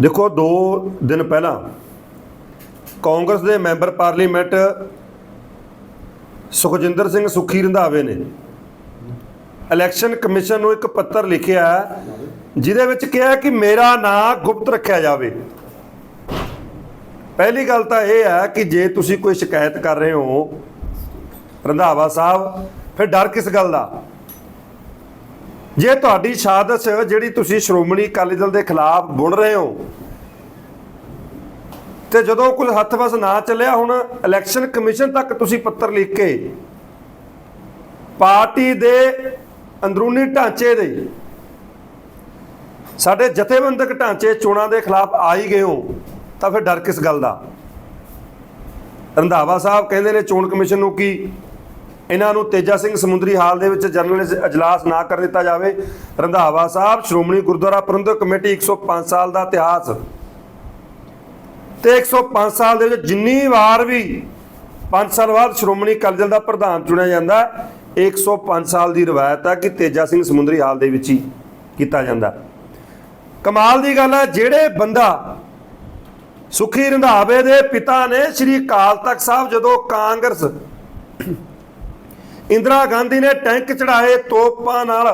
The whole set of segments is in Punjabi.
ਦੇਖੋ 2 ਦਿਨ ਪਹਿਲਾਂ ਕਾਂਗਰਸ ਦੇ ਮੈਂਬਰ ਪਾਰਲੀਮੈਂਟ ਸੁਖਜਿੰਦਰ ਸਿੰਘ ਸੁਖੀ ਰੰਧਾਵੇ ਨੇ ਇਲੈਕਸ਼ਨ ਕਮਿਸ਼ਨ ਨੂੰ ਇੱਕ ਪੱਤਰ ਲਿਖਿਆ ਜਿਹਦੇ ਵਿੱਚ ਕਿਹਾ ਕਿ ਮੇਰਾ ਨਾਂ ਗੁਪਤ ਰੱਖਿਆ ਜਾਵੇ। ਪਹਿਲੀ ਗੱਲ ਤਾਂ ਇਹ ਹੈ ਕਿ ਜੇ ਤੁਸੀਂ ਕੋਈ ਸ਼ਿਕਾਇਤ ਕਰ ਰਹੇ ਹੋ ਰੰਧਾਵਾ ਸਾਹਿਬ, ਫਿਰ ਡਰ ਕਿਸ ਗੱਲ ਦਾ? ਜੇ ਤੁਹਾਡੀ ਸ਼ਹਾਦਤ ਜਿਹੜੀ ਤੁਸੀਂ ਸ਼੍ਰੋਮਣੀ ਅਕਾਲੀ ਦਲ ਦੇ ਖਿਲਾਫ ਬੁਣ ਰਹੇ ਹੋ, ਤੇ ਜਦੋਂ ਕੋਈ ਹੱਥ ਵਸ ਨਾ ਚੱਲਿਆ ਹੁਣ ਇਲੈਕਸ਼ਨ ਕਮਿਸ਼ਨ ਤੱਕ ਤੁਸੀਂ ਪੱਤਰ ਲਿਖ ਕੇ ਪਾਰਟੀ ਦੇ ਅੰਦਰੂਨੀ ਢਾਂਚੇ ਦੇ, ਸਾਡੇ ਜਥੇਬੰਦਕ ਢਾਂਚੇ ਚੋਣਾਂ ਦੇ ਖਿਲਾਫ ਆ ਹੀ ਗਏ ਹੋ, ਤਾਂ ਫਿਰ ਡਰ ਕਿਸ ਗੱਲ ਦਾ? ਰੰਧਾਵਾ ਸਾਹਿਬ ਕਹਿੰਦੇ ਨੇ ਚੋਣ ਕਮਿਸ਼ਨ ਨੂੰ ਕੀ ਇਹਨਾਂ ਨੂੰ ਤੇਜਾ ਸਿੰਘ ਸਮੁੰਦਰੀ ਹਾਲ ਦੇ ਵਿੱਚ ਜਨਰਲ ਅਜਲਾਸ ਨਾ ਕਰ ਦਿੱਤਾ ਜਾਵੇ। ਰੰਧਾਵਾ ਸਾਹਿਬ ਸ਼੍ਰੋਮਣੀ ਗੁਰਦੁਆਰਾ ਪ੍ਰਬੰਧਕ ਕਮੇਟੀ 105 ਸਾਲ ਦਾ ਇਤਿਹਾਸ। ਤੇ 105 ਸਾਲ ਦੇ ਵਿੱਚ ਜਿੰਨੀ ਵਾਰ ਵੀ 5 ਸਾਲ ਬਾਅਦ ਸ਼੍ਰੋਮਣੀ ਅਕਾਲੀ ਦਲ ਦਾ ਪ੍ਰਧਾਨ ਚੁਣਿਆ ਜਾਂਦਾ ਹੈ, 105 ਸਾਲ ਦੀ ਰਵਾਇਤ ਹੈ ਕਿ ਤੇਜਾ ਸਿੰਘ ਸਮੁੰਦਰੀ ਹਾਲ ਦੇ ਵਿੱਚ ਹੀ ਕੀਤਾ ਜਾਂਦਾ। ਕਮਾਲ ਦੀ ਗੱਲ ਹੈ ਜਿਹੜੇ ਬੰਦਾ ਸੁਖੀ ਰੰਧਾਵੇ ਦੇ ਪਿਤਾ ਨੇ ਸ੍ਰੀ ਅਕਾਲ ਤਖਤ ਸਾਹਿਬ ਜਦੋਂ ਕਾਂਗਰਸ ਇੰਦਰਾ ਗਾਂਧੀ ਨੇ ਟੈਂਕ ਚੜਾਏ ਤੋਪਾਂ ਨਾਲ।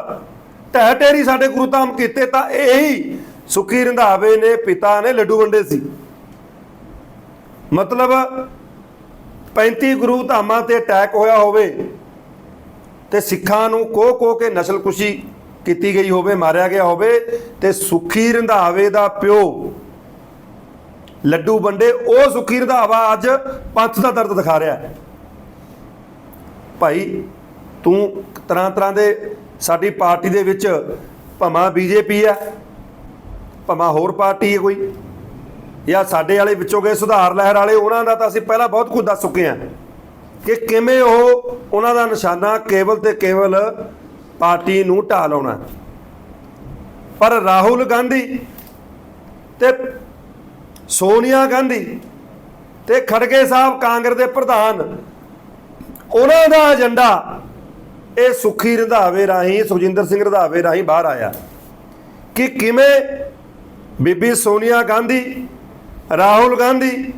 ਢਹਿ ਢੇਰੀ ਸਾਡੇ ਗੁਰੂ ਧਾਮ ਕੀਤੇ ਤਾਂ ਇਹੀ ਸੁਖੀ ਰੰਧਾਵੇ ਨੇ, ਪਿਤਾ ਨੇ ਲੱਡੂ ਵੰਡੇ ਸੀ। ਮਤਲਬ 35 ਗੁਰੂ ਧਾਮਾਂ ਤੇ ਅਟੈਕ ਹੋਇਆ ਹੋਵੇ ਤੇ ਸਿੱਖਾਂ ਨੂੰ ਕੋ ਕੋਹ ਕੇ ਨਸਲਕੁਸ਼ੀ ਕੀਤੀ ਗਈ ਹੋਵੇ, ਮਾਰਿਆ ਗਿਆ ਹੋਵੇ ਤੇ ਸੁਖੀ ਰੰਧਾਵੇ ਦਾ ਪਿਓ ਲੱਡੂ ਵੰਡੇ, ਉਹ ਸੁਖੀ ਰੰਧਾਵਾ ਅੱਜ ਪੰਥ ਦਾ ਦਰਦ ਦਿਖਾ ਰਿਹਾ ਹੈ। ਭਾਈ, ਤੂੰ ਤਰ੍ਹਾਂ ਤਰ੍ਹਾਂ ਦੇ ਸਾਡੀ ਪਾਰਟੀ ਦੇ ਵਿੱਚ ਭਮਾ ਬੀਜੇਪੀ ਆ ਭਮਾ ਹੋਰ ਪਾਰਟੀ ਹੈ ਕੋਈ? ਜਾਂ ਸਾਡੇ ਵਾਲੇ ਵਿੱਚੋਂ ਗਏ ਸੁਧਾਰ ਲਹਿਰ ਵਾਲੇ, ਉਹਨਾਂ ਦਾ ਤਾਂ ਅਸੀਂ ਪਹਿਲਾਂ ਬਹੁਤ ਕੁਝ ਦੱਸ ਚੁੱਕੇ ਹਾਂ ਕਿ ਕਿਵੇਂ ਉਹ ਉਹਨਾਂ ਦਾ ਨਿਸ਼ਾਨਾ ਕੇਵਲ ਤੇ ਕੇਵਲ ਪਾਰਟੀ ਨੂੰ ਢਾਹ ਲਾਉਣਾ। ਪਰ ਰਾਹੁਲ ਗਾਂਧੀ ਤੇ ਸੋਨੀਆ ਗਾਂਧੀ ਤੇ ਖੜਗੇ ਸਾਹਿਬ ਕਾਂਗਰਸ ਦੇ ਪ੍ਰਧਾਨ ਉਹਨਾਂ ਦਾ ਏਜੰਡਾ ਇਹ ਸੁਖੀ ਰੰਧਾਵੇ ਰਾਹੀਂ, ਸੁਖਜਿੰਦਰ ਸਿੰਘ ਰੰਧਾਵੇ ਰਾਹੀਂ ਬਾਹਰ ਆਇਆ। ਕਿ ਕਿਵੇਂ ਬੀਬੀ ਸੋਨੀਆ ਗਾਂਧੀ, ਰਾਹੁਲ ਗਾਂਧੀ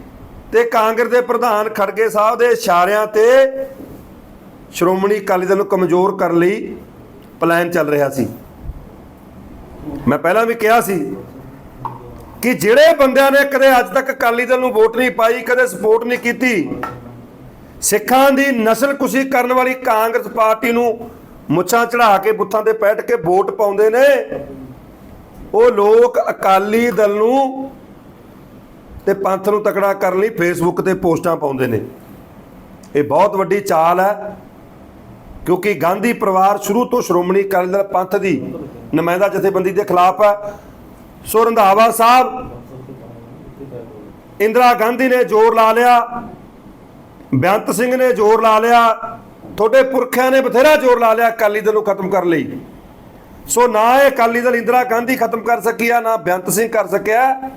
ਤੇ ਕਾਂਗਰਸ ਦੇ ਪ੍ਰਧਾਨ ਖੜਗੇ ਸਾਹਿਬ ਦੇ ਇਸ਼ਾਰਿਆਂ ਤੇ ਸ਼੍ਰੋਮਣੀ ਅਕਾਲੀ ਦਲ ਨੂੰ ਕਮਜ਼ੋਰ ਕਰਨ ਲਈ ਪਲਾਨ ਚੱਲ ਰਿਹਾ ਸੀ। ਮੈਂ ਪਹਿਲਾਂ ਵੀ ਕਿਹਾ ਸੀ ਕਿ ਜਿਹੜੇ ਬੰਦਿਆਂ ਨੇ ਕਦੇ ਅੱਜ ਤੱਕ ਅਕਾਲੀ ਦਲ ਨੂੰ ਵੋਟ ਨਹੀਂ ਪਾਈ, ਕਦੇ ਸਪੋਰਟ ਨਹੀਂ ਕੀਤੀ ਸਿੱਖਾਂ ਦੀ ਨਸਲਕੁਸ਼ੀ ਕਰਨ ਵਾਲੀ ਕਾਂਗਰਸ ਪਾਰਟੀ ਨੂੰ ਮੁੱਛਾਂ ਚੜਾ ਕੇ ਬੁੱਥਾਂ ਤੇ ਬੈਠ ਕੇ ਵੋਟ ਪਾਉਂਦੇ ਨੇ। ਉਹ ਲੋਕ ਅਕਾਲੀ ਦਲ ਨੂੰ ਤੇ ਪੰਥ ਨੂੰ ਤਕੜਾ ਕਰਨ ਲਈ ਫੇਸਬੁੱਕ ਤੇ ਪੋਸਟਾਂ ਪਾਉਂਦੇ ਨੇ। ਇਹ ਬਹੁਤ ਵੱਡੀ ਚਾਲ ਹੈ, ਕਿਉਂਕਿ ਗਾਂਧੀ ਪਰਿਵਾਰ ਸ਼ੁਰੂ ਤੋਂ ਸ਼੍ਰੋਮਣੀ ਅਕਾਲੀ ਦਲ ਪੰਥ ਦੀ ਨੁਮਾਇੰਦਾ ਜਥੇਬੰਦੀ ਦੇ ਖਿਲਾਫ ਹੈ। ਸੋ ਰੰਧਾਵਾ ਸਾਹਿਬ, ਇੰਦਰਾ ਗਾਂਧੀ ਨੇ ਜ਼ੋਰ ਲਾ ਲਿਆ। ਬੇਅੰਤ ਸਿੰਘ ਨੇ ਜ਼ੋਰ ਲਾ ਲਿਆ, ਤੁਹਾਡੇ ਪੁਰਖਿਆਂ ਨੇ ਬਥੇਰਾ ਜ਼ੋਰ ਲਾ ਲਿਆ ਅਕਾਲੀ ਦਲ ਨੂੰ ਖਤਮ ਕਰਨ ਲਈ। ਸੋ ਨਾ ਇਹ ਅਕਾਲੀ ਦਲ ਇੰਦਰਾ ਗਾਂਧੀ ਖਤਮ ਕਰ ਸਕਿਆ, ਨਾ ਬੇਅੰਤ ਸਿੰਘ ਕਰ ਸਕਿਆ,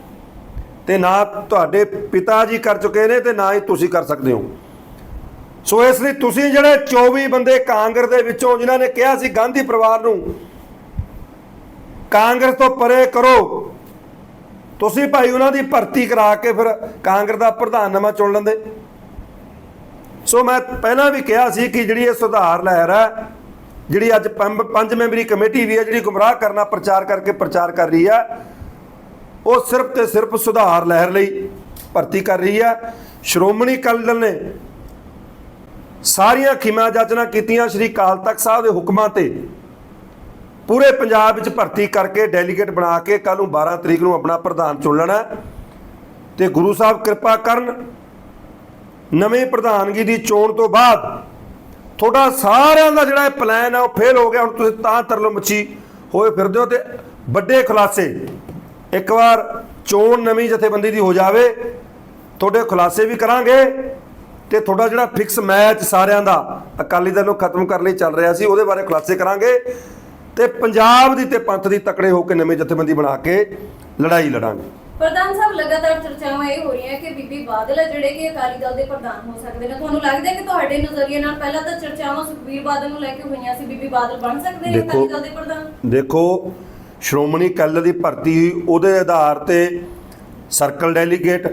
ਤੇ ਨਾ ਤੁਹਾਡੇ ਪਿਤਾ ਜੀ ਕਰ ਚੁੱਕੇ ਨੇ ਤੇ ਨਾ ਹੀ ਤੁਸੀਂ ਕਰ ਸਕਦੇ ਹੋ। ਸੋ ਇਸ ਲਈ ਤੁਸੀਂ ਜਿਹੜੇ 24 ਬੰਦੇ ਕਾਂਗਰਸ ਦੇ ਵਿੱਚੋਂ ਜਿਨ੍ਹਾਂ ਨੇ ਕਿਹਾ ਸੀ ਗਾਂਧੀ ਪਰਿਵਾਰ ਨੂੰ, ਕਾਂਗਰਸ ਤੋਂ ਪਰੇ ਕਰੋ। ਤੁਸੀਂ ਭਾਈ ਉਹਨਾਂ ਦੀ ਭਰਤੀ ਕਰਾ ਕੇ ਫਿਰ ਕਾਂਗਰਸ ਦਾ ਪ੍ਰਧਾਨ ਨਵਾਂ ਚੁਣ ਲੈਂਦੇ। ਸੋ ਮੈਂ ਪਹਿਲਾਂ ਵੀ ਕਿਹਾ ਸੀ ਕਿ ਜਿਹੜੀ ਇਹ ਸੁਧਾਰ ਲਹਿਰ ਹੈ, ਜਿਹੜੀ ਅੱਜ ਪੰਜ ਮੈਂਬਰੀ ਕਮੇਟੀ ਵੀ ਹੈ, ਜਿਹੜੀ ਗੁੰਮਰਾਹ ਕਰਨਾ ਪ੍ਰਚਾਰ ਕਰਕੇ ਪ੍ਰਚਾਰ ਕਰ ਰਹੀ ਹੈ, ਉਹ ਸਿਰਫ ਤੇ ਸਿਰਫ ਸੁਧਾਰ ਲਹਿਰ ਲਈ ਭਰਤੀ ਕਰ ਰਹੀ ਹੈ। ਸ਼੍ਰੋਮਣੀ ਅਕਾਲੀ ਦਲ ਨੇ ਸਾਰੀਆਂ ਖਿਮਾ ਜਾਚਨਾ ਕੀਤੀਆਂ, ਸ਼੍ਰੀ ਅਕਾਲ ਤਖਤ ਸਾਹਿਬ ਦੇ ਹੁਕਮਾਂ ਤੇ ਪੂਰੇ ਪੰਜਾਬ ਵਿੱਚ ਭਰਤੀ ਕਰਕੇ ਡੈਲੀਗੇਟ ਬਣਾ ਕੇ ਕੱਲ ਨੂੰ 12 ਤਰੀਕ ਨੂੰ ਆਪਣਾ ਪ੍ਰਧਾਨ ਚੁਣ ਲੈਣਾ ਹੈ। ਤੇ ਗੁਰੂ ਸਾਹਿਬ ਕਿਰਪਾ ਕਰਨ ਨਵੇਂ ਪ੍ਰਧਾਨਗੀ ਦੀ ਚੋਣ ਤੋਂ ਬਾਅਦ ਤੁਹਾਡਾ ਸਾਰਿਆਂ ਦਾ ਜਿਹੜਾ ਇਹ ਪਲਾਨ ਹੈ ਉਹ ਫੇਲ ਹੋ ਗਿਆ। ਹੁਣ ਤੁਸੀਂ ਤਾਂ ਤਰਲੋ ਮੱਛੀ ਹੋਏ ਫਿਰਦੇ ਹੋ ਤੇ ਵੱਡੇ ਖੁਲਾਸੇ, ਇੱਕ ਵਾਰ ਚੋਣ ਨਵੀਂ ਜਥੇਬੰਦੀ ਦੀ ਹੋ ਜਾਵੇ, ਤੁਹਾਡੇ ਖੁਲਾਸੇ ਵੀ ਕਰਾਂਗੇ ਤੇ ਤੁਹਾਡਾ ਜਿਹੜਾ ਫਿਕਸ ਮੈਚ ਸਾਰਿਆਂ ਦਾ, ਅਕਾਲੀ ਦਲ ਨੂੰ ਖਤਮ ਕਰਨ ਲਈ ਚੱਲ ਰਿਹਾ ਸੀ, ਉਹਦੇ ਬਾਰੇ ਖੁਲਾਸੇ ਕਰਾਂਗੇ ਤੇ ਪੰਜਾਬ ਦੀ ਤੇ ਪੰਥ ਦੀ ਤਕੜੇ ਹੋ ਕੇ ਨਵੀਂ ਜਥੇਬੰਦੀ ਬਣਾ ਕੇ ਲੜਾਈ ਲੜਾਂਗੇ। ਪ੍ਰਧਾਨ ਸਾਹਿਬ ਲਗਾਤਾਰ ਚਰਚਾਵਾਂ ਇਹ ਹੋ ਰਹੀਆਂ ਕਿ ਬੀਬੀ ਬਾਦਲ ਹੈ ਜਿਹੜੇ ਕਿ ਅਕਾਲੀ ਦਲ ਦੇ ਪ੍ਰਧਾਨ ਹੋ ਸਕਦੇ ਨੇ। ਤੁਹਾਨੂੰ ਲੱਗਦਾ ਹੈ ਕਿ ਤੁਹਾਡੇ ਨਜ਼ਰੀਏ ਨਾਲ ਪਹਿਲਾਂ ਤਾਂ ਚਰਚਾਵਾਂ ਸੁਖਬੀਰ ਬਾਦਲ ਨੂੰ ਲੈ ਕੇ ਹੋਈਆਂ ਸੀ ਬੀਬੀ ਬਾਦਲ ਬਣ ਸਕਦੇ ਨੇ ਅਕਾਲੀ ਦਲ ਦੇ ਪ੍ਰਧਾਨ? ਦੇਖੋ ਸ਼੍ਰੋਮਣੀ ਅਕਾਲੀ ਦੀ ਭਰਤੀ ਹੋਈ ਉਹਦੇ ਆਧਾਰ ਤੇ ਸਰਕਲ ਡੈਲੀਗੇਟ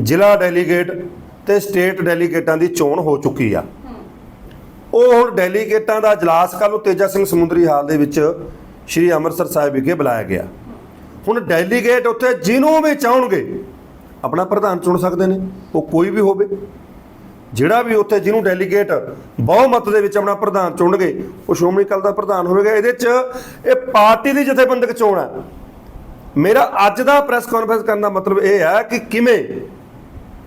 ਜ਼ਿਲ੍ਹਾ ਡੈਲੀਗੇਟ ਤੇ ਸਟੇਟ ਡੈਲੀਗੇਟਾਂ ਦੀ ਚੋਣ ਹੋ ਚੁੱਕੀ ਆ। ਉਹ ਹੁਣ ਡੈਲੀਗੇਟਾਂ ਦਾ ਇਜਲਾਸ ਕੱਲ੍ਹ ਨੂੰ ਤੇਜਾ ਸਿੰਘ ਸਮੁੰਦਰੀ ਹਾਲ ਦੇ ਵਿੱਚ ਸ਼੍ਰੀ ਅੰਮ੍ਰਿਤਸਰ ਸਾਹਿਬ ਵਿਖੇ ਬੁਲਾਇਆ ਗਿਆ। ਹੁਣ ਡੈਲੀਗੇਟ ਉੱਥੇ ਜਿਹਨੂੰ ਵੀ ਚਾਹਣਗੇ, ਆਪਣਾ ਪ੍ਰਧਾਨ ਚੁਣ ਸਕਦੇ ਨੇ, ਉਹ ਕੋਈ ਵੀ ਹੋਵੇ। ਜਿਹੜਾ ਵੀ ਉੱਥੇ ਜਿਹਨੂੰ ਡੈਲੀਗੇਟ ਬਹੁਮਤ ਦੇ ਵਿੱਚ ਆਪਣਾ ਪ੍ਰਧਾਨ ਚੁਣਨਗੇ, ਉਹ ਸ਼੍ਰੋਮਣੀ ਅਕਾਲੀ ਦਾ ਪ੍ਰਧਾਨ ਹੋਵੇਗਾ। ਇਹਦੇ 'ਚ ਇਹ ਪਾਰਟੀ ਦੀ ਜਥੇਬੰਦਕ ਚੋਣ ਹੈ। ਮੇਰਾ ਅੱਜ ਦਾ ਪ੍ਰੈਸ ਕਾਨਫਰੰਸ ਕਰਨ ਦਾ ਮਤਲਬ ਇਹ ਹੈ ਕਿ ਕਿਵੇਂ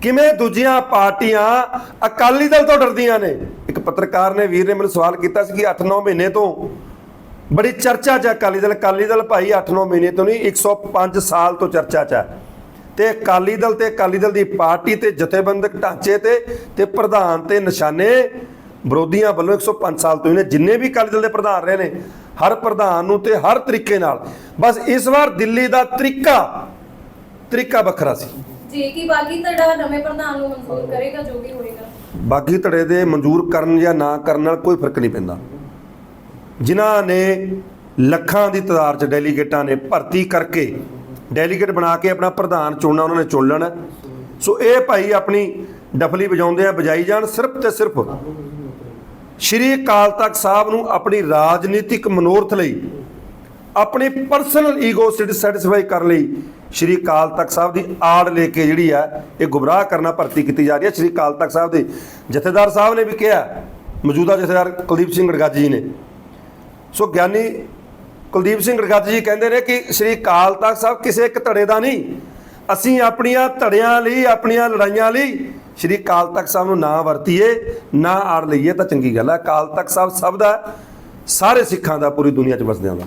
ਕਿਵੇਂ ਦੂਜੀਆਂ ਪਾਰਟੀਆਂ ਅਕਾਲੀ ਦਲ ਤੋਂ ਡਰਦੀਆਂ ਨੇ। ਇੱਕ ਪੱਤਰਕਾਰ ਨੇ ਵੀਰ ਨੇ ਮੈਨੂੰ ਸਵਾਲ ਕੀਤਾ ਸੀ ਕਿ 8-9 ਮਹੀਨੇ ਤੋਂ ਬੜੀ ਚਰਚਾ 'ਚ ਅਕਾਲੀ ਦਲ ਅਕਾਲੀ ਦਲ ਭਾਈ 8-9 ਮਹੀਨੇ ਤੋਂ ਨਹੀਂ 105 ਸਾਲ ਤੋਂ ਚਰਚਾ 'ਚ ਹੈ ਤੇ ਅਕਾਲੀ ਦਲ ਤੇ ਅਕਾਲੀ ਦਲ ਦੀ ਪਾਰਟੀ ਤੇ ਜਥੇਬੰਦਕ ਢਾਂਚੇ ਤੇ ਤੇ ਪ੍ਰਧਾਨ ਤੇ ਨਿਸ਼ਾਨੇ ਵਿਰੋਧੀਆਂ ਵੱਲੋਂ 105 ਸਾਲ ਤੋਂ ਹੀ ਨੇ ਜਿੰਨੇ ਵੀ ਅਕਾਲੀ ਦਲ ਦੇ ਪ੍ਰਧਾਨ ਰਹੇ ਨੇ ਹਰ ਪ੍ਰਧਾਨ ਨੂੰ ਤੇ ਹਰ ਤਰੀਕੇ ਨਾਲ। ਬਸ ਇਸ ਵਾਰ ਦਿੱਲੀ ਦਾ ਤਰੀਕਾ ਤਰੀਕਾ ਵੱਖਰਾ ਸੀ। ਜੀ ਕੀ ਬਾਕੀ ਤੁਹਾਡਾ ਨਵੇਂ ਪ੍ਰਧਾਨ ਨੂੰ ਮਨਜ਼ੂਰ ਕਰੇਗਾ ਜੋ ਵੀ ਹੋਏਗਾ? ਬਾਗੀ ਧੜੇ ਦੇ ਮਨਜ਼ੂਰ ਕਰਨ ਜਾਂ ਨਾ ਕਰਨ ਨਾਲ ਕੋਈ ਫ਼ਰਕ ਨਹੀਂ ਪੈਂਦਾ। ਜਿਨ੍ਹਾਂ ਨੇ ਲੱਖਾਂ ਦੀ ਤਾਦਾਦ ਚ ਡੈਲੀਗੇਟਾਂ ਨੇ ਭਰਤੀ ਕਰਕੇ ਡੈਲੀਗੇਟ ਬਣਾ ਕੇ ਆਪਣਾ ਪ੍ਰਧਾਨ ਚੁਣਨਾ ਉਹਨਾਂ ਨੇ ਚੁਣ ਲੈਣਾ। ਸੋ ਇਹ ਭਾਈ ਆਪਣੀ ਡਫਲੀ ਵਜਾਉਂਦੇ ਆ, ਵਜਾਈ ਜਾਣ ਸਿਰਫ ਤੇ ਸਿਰਫ ਸ਼੍ਰੀ ਅਕਾਲ ਤਖਤ ਸਾਹਿਬ ਨੂੰ ਆਪਣੀ ਰਾਜਨੀਤਿਕ ਮਨੋਰਥ ਲਈ, ਆਪਣੀ ਪਰਸਨਲ ਈਗੋ ਸੈਟੀਸਫਾਈ ਕਰਨ ਲਈ ਸ਼੍ਰੀ ਅਕਾਲ ਤਖਤ ਸਾਹਿਬ ਦੀ ਆੜ ਲੈ ਕੇ ਜਿਹੜੀ ਆ, ਇਹ ਗੁੰਮਰਾਹ ਕਰਨਾ ਭਰਤੀ ਕੀਤੀ ਜਾ ਰਹੀ ਹੈ। ਸ਼੍ਰੀ ਅਕਾਲ ਤਖਤ ਸਾਹਿਬ ਦੇ ਜਥੇਦਾਰ ਸਾਹਿਬ ਨੇ ਵੀ ਕਿਹਾ, ਮੌਜੂਦਾ ਜਥੇਦਾਰ ਕੁਲਦੀਪ ਸਿੰਘ ਗੜਗਾਜੀ ਜੀ ਨੇ। ਸੋ ਗਿਆਨੀ ਕੁਲਦੀਪ ਸਿੰਘ ਗੜਗੱਜ ਜੀ ਕਹਿੰਦੇ ਨੇ ਕਿ ਸ਼੍ਰੀ ਅਕਾਲ ਤਖਤ ਸਾਹਿਬ ਕਿਸੇ ਇੱਕ ਧੜੇ ਦਾ ਨਹੀਂ। ਅਸੀਂ ਆਪਣੀਆਂ ਧੜਿਆਂ ਲਈ ਆਪਣੀਆਂ ਲੜਾਈਆਂ ਲਈ ਸ਼੍ਰੀ ਅਕਾਲ ਤਖਤ ਸਾਹਿਬ ਨੂੰ ਨਾ ਵਰਤੀਏ ਨਾ ਆੜ ਲਈਏ ਤਾਂ ਚੰਗੀ ਗੱਲ ਹੈ। ਅਕਾਲ ਤਖਤ ਸਾਹਿਬ ਸਭ ਦਾ ਸਾਰੇ ਸਿੱਖਾਂ ਦਾ ਪੂਰੀ ਦੁਨੀਆ 'ਚ ਵਸਦਿਆਂ ਦਾ।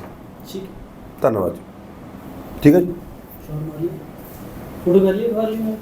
ਠੀਕ। ਧੰਨਵਾਦ ਠੀਕ ਹੈ ਜੀ? ਫੋਟੋ ਕਰ ਲਈ ਖਾ ਲਈ ਮੈਂ